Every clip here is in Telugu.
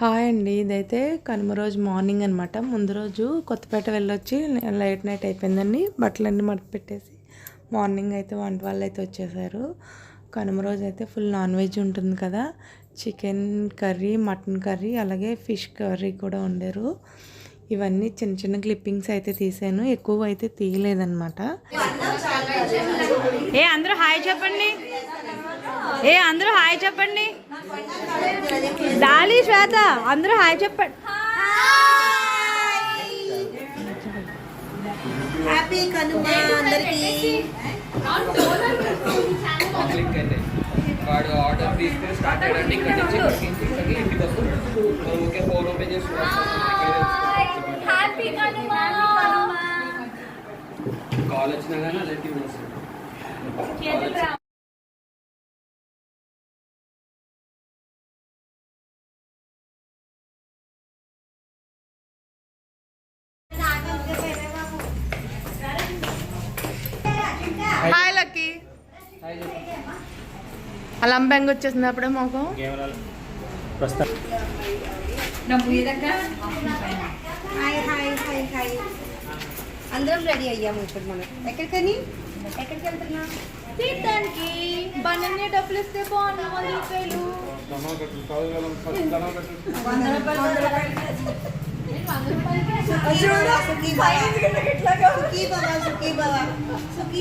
హాయ్ అండి. ఇదైతే కనుమ రోజు మార్నింగ్ అనమాట ముందు రోజు కొత్తపేట వెళ్ళొచ్చి లైట్ నైట్ అయిపోయిందండి. బట్టలన్నీ మడత పెట్టేసి మార్నింగ్ అయితే వంట వాళ్ళు అయితే వచ్చేసారు. కనుమ రోజు అయితే ఫుల్ నాన్ వెజ్ ఉంటుంది కదా. చికెన్ కర్రీ మటన్ కర్రీ అలాగే ఫిష్ కర్రీ కూడా వండారు. ఇవన్నీ చిన్న చిన్న క్లిప్పింగ్స్ అయితే తీసాను. ఎక్కువ అయితే తీయలేదన్నమాట. ఏ అందరూ హాయ్ చెప్పండి. ఏ అందరూ హాయ్ చెప్పండి. డాలీ శ్వేత అందరూ హాయ్ చెప్పండి హ్యాపీ కనుమ అందరికి. క్లిక్ అయితే వాడు ఆర్డర్ తీసుకుని స్టార్ట్ అయ్యాడంటే ఇక్కడ నుంచి ఇక్కడికి నుంచి ఇక్కడికి ఇంటికి వస్తుంది మనం ఊరికే ఫోన్ ఓపెన్ చేసి కాల్ వచ్చినా కానీ అలాంటి అలా అంబెంగ వచ్చేసింది అప్పుడే మాకు. Hi hi hi hi. అందరం రెడీ అయ్యాము ఇప్పుడు మనం. ఎక్కడికని? ఎక్కడికి వెళ్తున్నా? తీర్థానికి. డబ్బులు ఇస్తే బాగున్నా వంద రూపాయలు. చూడు సుఖీ బావా సుఖీ బావా సుఖీ బావా సుఖీ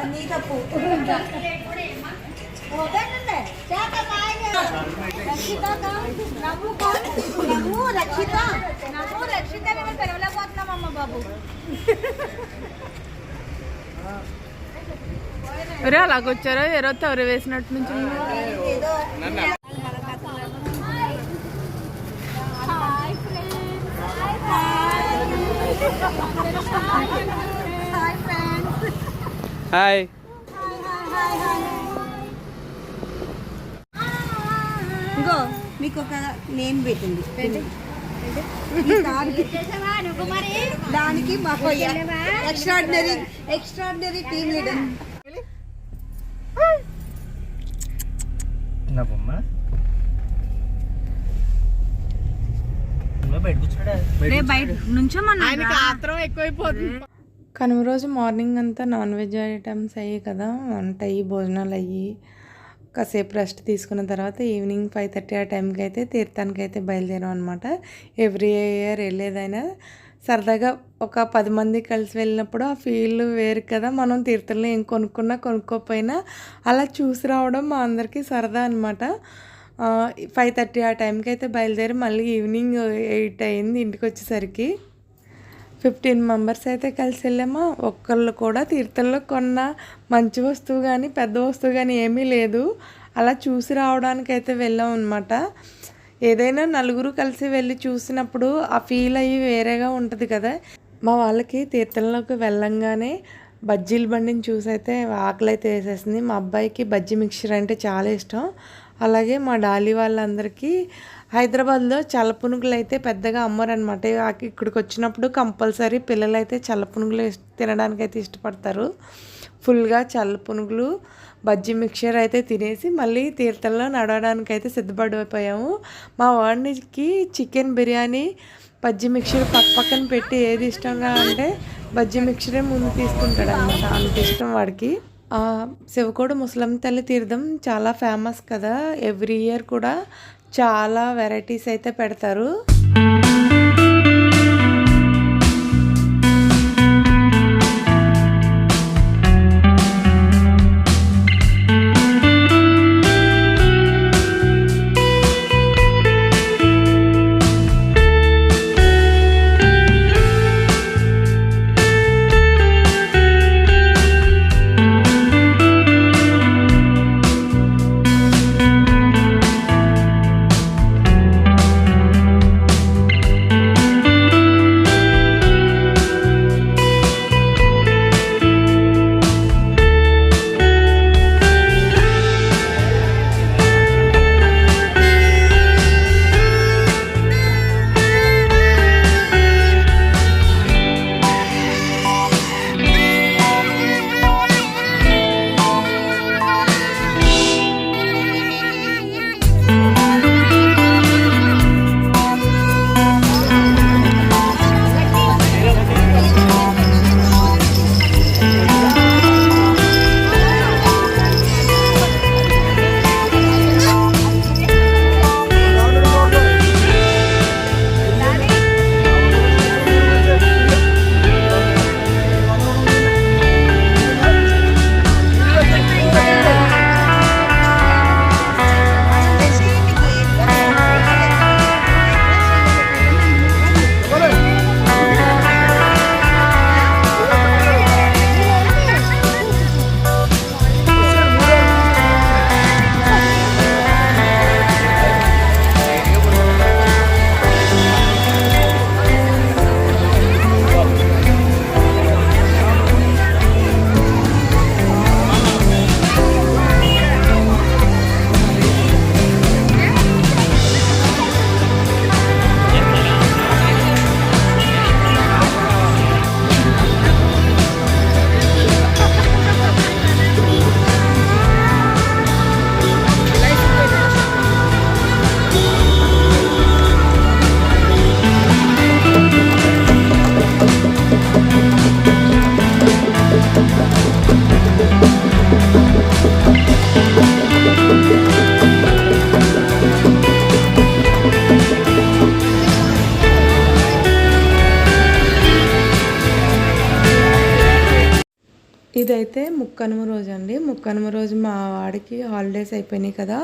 అన్నీ తప్పు ఎవరు అలాగొచ్చారో ఎవరో తవరు వేసినట్టు నుంచి ఏదో హాయ్. ఇంకో మీకు ఒక నేమ్ పెట్టింది దానికి మా ఎక్స్ట్రాడినరీ ఎక్స్ట్రాడినరీ టీమ్ లీడర్ నా బొమ్మ? ఆయనకి ఆత్రం ఎక్కువైపోతుంది. కనుమ రోజు మార్నింగ్ అంతా నాన్ వెజ్ ఐటమ్స్ అయ్యి కదా వంట అయ్యి భోజనాలు అయ్యి కాసేపు రెస్ట్ తీసుకున్న తర్వాత ఈవినింగ్ ఫైవ్ థర్టీ ఆ టైంకి అయితే తీర్థానికి అయితే బయలుదేరాం అనమాట ఎవ్రీ ఇయర్ వెళ్ళేదైనా సరదాగా ఒక పది మంది కలిసి వెళ్ళినప్పుడు ఆ ఫీల్ వేరు కదా. మనం తీర్థంలో ఏం కొనుక్కున్నా కొనుక్కోకపోయినా అలా చూసి రావడం మా అందరికీ సరదా అనమాట ఫైవ్ థర్టీ ఆ టైంకి అయితే బయలుదేరి మళ్ళీ ఈవినింగ్ ఎయిట్ అయింది ఇంటికి వచ్చేసరికి. ఫిఫ్టీన్ మెంబర్స్ అయితే కలిసి వెళ్ళామా. ఒక్కళ్ళు కూడా తీర్థంలో కొన్న మంచి వస్తువు కానీ పెద్ద వస్తువు కానీ ఏమీ లేదు. అలా చూసి రావడానికి అయితే వెళ్ళాం అనమాట ఏదైనా నలుగురు కలిసి వెళ్ళి చూసినప్పుడు ఆ ఫీల్ అయ్యి వేరేగా ఉంటుంది కదా. మా వాళ్ళకి తీర్థంలోకి వెళ్ళంగానే బజ్జీల బండిని చూసి అయితే ఆకలి అయితే వేసేసింది. మా అబ్బాయికి బజ్జీ మిక్చర్ అంటే చాలా ఇష్టం. అలాగే మా డాలీ వాళ్ళందరికీ హైదరాబాద్లో చల్లపునుగులు అయితే పెద్దగా అమ్మరనమాట ఇక్కడికి వచ్చినప్పుడు కంపల్సరీ పిల్లలు అయితే చల్లపునుగులు తినడానికి అయితే ఇష్టపడతారు. ఫుల్గా చల్లపునుగులు బజ్జీ మిక్చర్ అయితే తినేసి మళ్ళీ తీర్థంలో నడవడానికి అయితే సిద్ధపడిపోయాము మా వాడికి చికెన్ బిర్యానీ బజ్జీ మిక్చర్ పక్క పక్కన పెట్టి ఏది ఇష్టంగా అంటే బజ్జీ మిక్చరే ముందు తీసుకుంటాడు అనమాట అంత ఇష్టం వాడికి. శివకోడు ముసలం తల్లి తీర్థం చాలా ఫేమస్ కదా. ఎవ్రీ ఇయర్ కూడా చాలా వెరైటీస్ అయితే పెడతారు. అయితే ముక్కనుమ రోజు అండి. ముక్కనుమ రోజు మా వాడికి హాలిడేస్ అయిపోయినాయి కదా.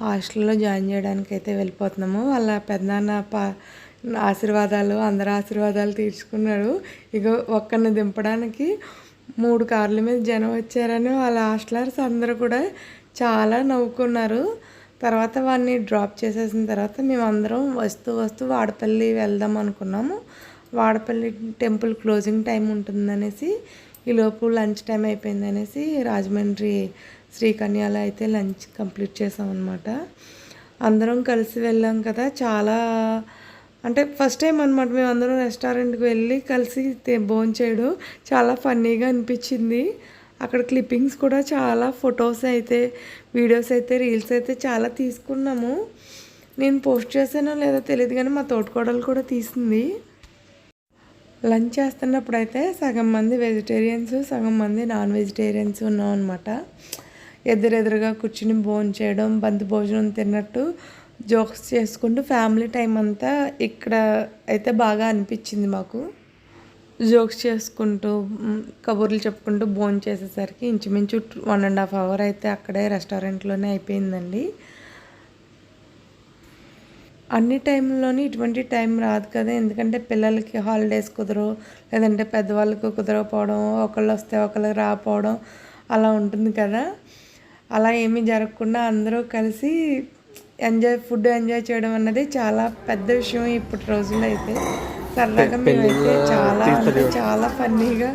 హాస్టల్లో జాయిన్ చేయడానికి అయితే వెళ్ళిపోతున్నాము. వాళ్ళ పెద్దనాన్న పా ఆశీర్వాదాలు అందరి ఆశీర్వాదాలు తీర్చుకున్నాడు. ఇక ఒక్కరిని దింపడానికి మూడు కార్ల మీద జనం వచ్చారని వాళ్ళ హాస్టలర్స్ అందరూ కూడా చాలా నవ్వుకున్నారు. తర్వాత వాడిని డ్రాప్ చేసేసిన తర్వాత మేమందరం వస్తూ వస్తూ వాడపల్లి వెళ్దాం అనుకున్నాము. వాడపల్లి టెంపుల్ క్లోజింగ్ టైం ఉంటుందనేసి ఈలోపు లంచ్ టైం అయిపోయింది అనేసి రాజమండ్రి శ్రీకన్యాలో అయితే లంచ్ కంప్లీట్ చేసాం అనమాట అందరం కలిసి వెళ్ళాం కదా చాలా అంటే ఫస్ట్ టైం అనమాట మేము అందరం రెస్టారెంట్కి వెళ్ళి కలిసి భోజనం చేయడం చాలా ఫన్నీగా అనిపించింది. అక్కడ క్లిప్పింగ్స్ కూడా చాలా ఫొటోస్ అయితే వీడియోస్ అయితే రీల్స్ అయితే చాలా తీసుకున్నాము. నేను పోస్ట్ చేసానో లేదో తెలియదు కానీ మా తోటకోడలు కూడా తీసింది. లంచ్ చేస్తున్నప్పుడు అయితే సగం మంది వెజిటేరియన్స్ సగం మంది నాన్ వెజిటేరియన్స్ ఉన్నాం అనమాట ఎదురెదురుగా కూర్చుని భోజనం చేయడం బంతి భోజనం తిన్నట్టు జోక్స్ చేసుకుంటూ ఫ్యామిలీ టైం అంతా ఇక్కడ అయితే బాగా అనిపించింది మాకు. జోక్స్ చేసుకుంటూ కబుర్లు చెప్పుకుంటూ భోజనం చేసేసరికి ఇంచుమించు వన్ అండ్ హాఫ్ అవర్ అయితే అక్కడే రెస్టారెంట్లోనే అయిపోయిందండి. అన్ని టైంలోని ఇటువంటి టైం రాదు కదా. ఎందుకంటే పిల్లలకి హాలిడేస్ కుదరవు లేదంటే పెద్దవాళ్ళకి కుదరకపోవడం ఒకళ్ళు వస్తే ఒకళ్ళు రాకపోవడం అలా ఉంటుంది కదా. అలా ఏమీ జరగకుండా అందరూ కలిసి ఎంజాయ్ ఫుడ్ ఎంజాయ్ చేయడం అన్నది చాలా పెద్ద విషయం ఇప్పటి రోజుల్లో అయితే. సరదాగా మేమైతే చాలా అంటే చాలా ఫన్నీగా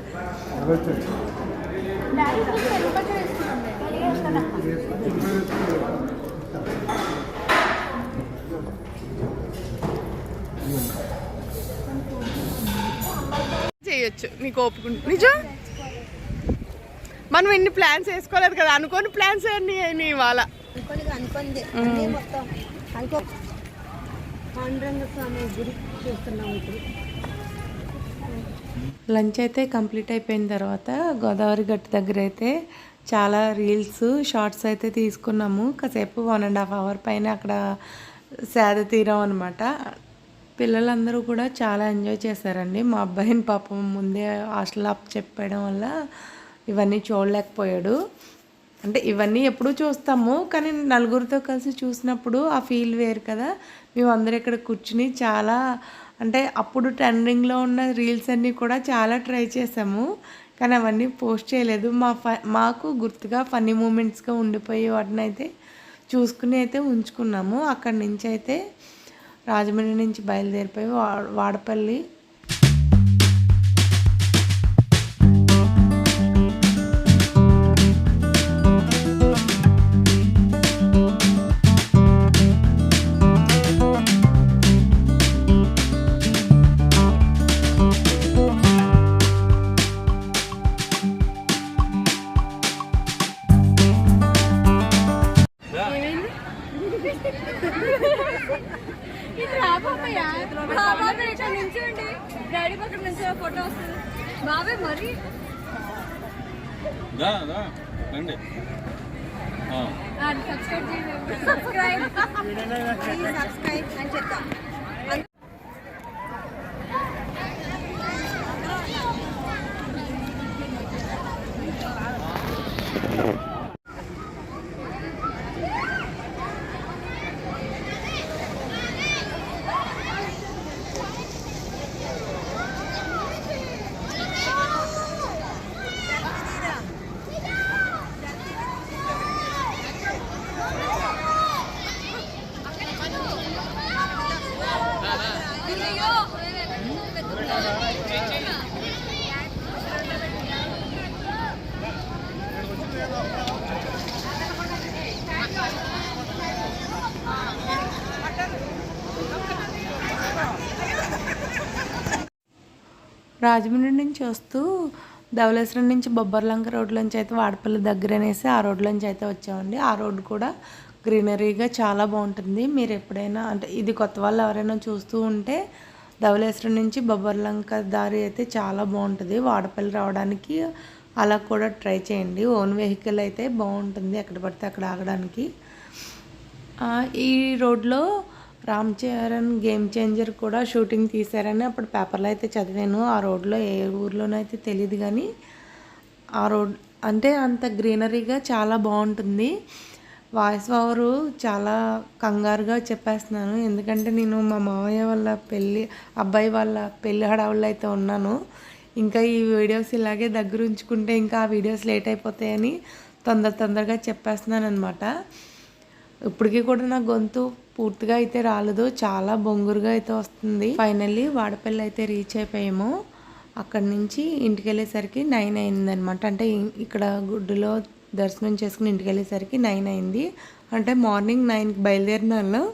చేయొచ్చు. నీకు ఓపుకుంటు నిజం? మనం ఎన్ని ప్లాన్స్ వేసుకోలేదు కదా అనుకోని ప్లాన్స్ అన్ని అయినాయి ఇవాళ. లంచ్ అయితే కంప్లీట్ అయిపోయిన తర్వాత గోదావరి గట్టు దగ్గర అయితే చాలా రీల్స్ షార్ట్స్ అయితే తీసుకున్నాము. కాసేపు వన్ అండ్ హాఫ్ అవర్ పైన అక్కడ సేద తీరం అనమాట పిల్లలందరూ కూడా చాలా ఎంజాయ్ చేశారండి. మా అబ్బాయిని పాపం ముందే హాస్టల్ అప్ చెప్పడం వల్ల ఇవన్నీ చూడలేకపోయాడు. అంటే ఇవన్నీ ఎప్పుడూ చూస్తాము కానీ నలుగురితో కలిసి చూసినప్పుడు ఆ ఫీల్ వేరు కదా. మేము అందరం ఇక్కడ కూర్చుని చాలా అంటే అప్పుడు ట్రెండింగ్లో ఉన్న రీల్స్ అన్నీ కూడా చాలా ట్రై చేసాము కానీ అవన్నీ పోస్ట్ చేయలేదు. మా ఫ మాకు గుర్తుగా ఫన్నీ మూమెంట్స్గా ఉండిపోయి వాటిని అయితే చూసుకుని అయితే ఉంచుకున్నాము. అక్కడి నుంచి అయితే రాజమండ్రి నుంచి బయలుదేరిపోయి వా వాడపల్లి పక్కన నుంచి ఫోటో వస్తుంది. బాబాయ్ మరి? దా దా రండి. సబ్స్క్రైబ్ చేయండి. సబ్స్క్రైబ్. సబ్స్క్రైబ్ అని చెప్తాం. రాజమండ్రి నుంచి వస్తూ ధవళేశ్వరం నుంచి బొబ్బర్లంక రోడ్లోంచి అయితే వాడపల్లి దగ్గర అనేసి ఆ రోడ్లోంచి అయితే వచ్చామండి. ఆ రోడ్డు కూడా గ్రీనరీగా చాలా బాగుంటుంది. మీరు ఎప్పుడైనా అంటే ఇది కొత్త వాళ్ళు ఎవరైనా చూస్తూ ఉంటే ధవలేశ్వరం నుంచి బొబ్బర్లంక దారి అయితే చాలా బాగుంటుంది. వాడపల్లి రావడానికి అలా కూడా ట్రై చేయండి. ఓన్ వెహికల్ అయితే బాగుంటుంది. ఎక్కడ పడితే అక్కడ ఆగడానికి. ఈ రోడ్లో రామ్ చరణ్ గేమ్ చేంజర్ కూడా షూటింగ్ తీశారని అప్పుడు పేపర్లో అయితే చదివాను. ఆ రోడ్లో ఏ ఊర్లోనో అయితే తెలియదు కానీ ఆ రోడ్ అంటే అంత గ్రీనరీగా చాలా బాగుంటుంది. వాయిస్ ఓవరు చాలా కంగారుగా చెప్పేస్తున్నాను. ఎందుకంటే నేను మా మామయ్య వాళ్ళ పెళ్ళి అబ్బాయి వాళ్ళ పెళ్ళి హడావుల్లో అయితే ఉన్నాను. ఇంకా ఈ వీడియోస్ ఇలాగే దగ్గర ఉంచుకుంటే ఇంకా ఆ వీడియోస్ లేట్ అయిపోతాయని తొందర తొందరగా చెప్పేస్తున్నాను అనమాట ఇప్పటికీ కూడా నా గొంతు పూర్తిగా అయితే రాలేదు. చాలా బొంగురుగా అయితే వస్తుంది. ఫైనల్లీ వాడపల్లి అయితే రీచ్ అయిపోయాము. అక్కడి నుంచి ఇంటికి వెళ్ళేసరికి నైన్ అయిందనమాట అంటే ఇక్కడ గుడ్డులో దర్శనం చేసుకుని ఇంటికి వెళ్ళేసరికి నైన్ అయింది. అంటే మార్నింగ్ నైన్కి బయలుదేరిన వాళ్ళం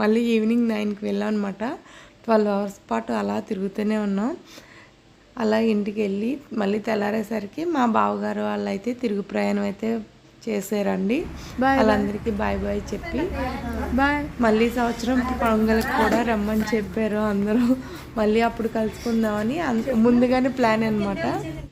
మళ్ళీ ఈవినింగ్ నైన్కి వెళ్ళాం అనమాట ట్వెల్వ్ అవర్స్ పాటు అలా తిరుగుతూనే ఉన్నాం. అలా ఇంటికి వెళ్ళి మళ్ళీ తెల్లారేసరికి మా బావగారు వాళ్ళు అయితే తిరుగు ప్రయాణం అయితే చేశారండి. వాళ్ళందరికీ బాయ్ బాయ్ చెప్పి బాయ్ మళ్ళీ సంవత్సరం పొంగల్కి కూడా రమ్మని చెప్పారు అందరూ. మళ్ళీ అప్పుడు కలుసుకుందామని ముందుగానే ప్లాన్ అనమాట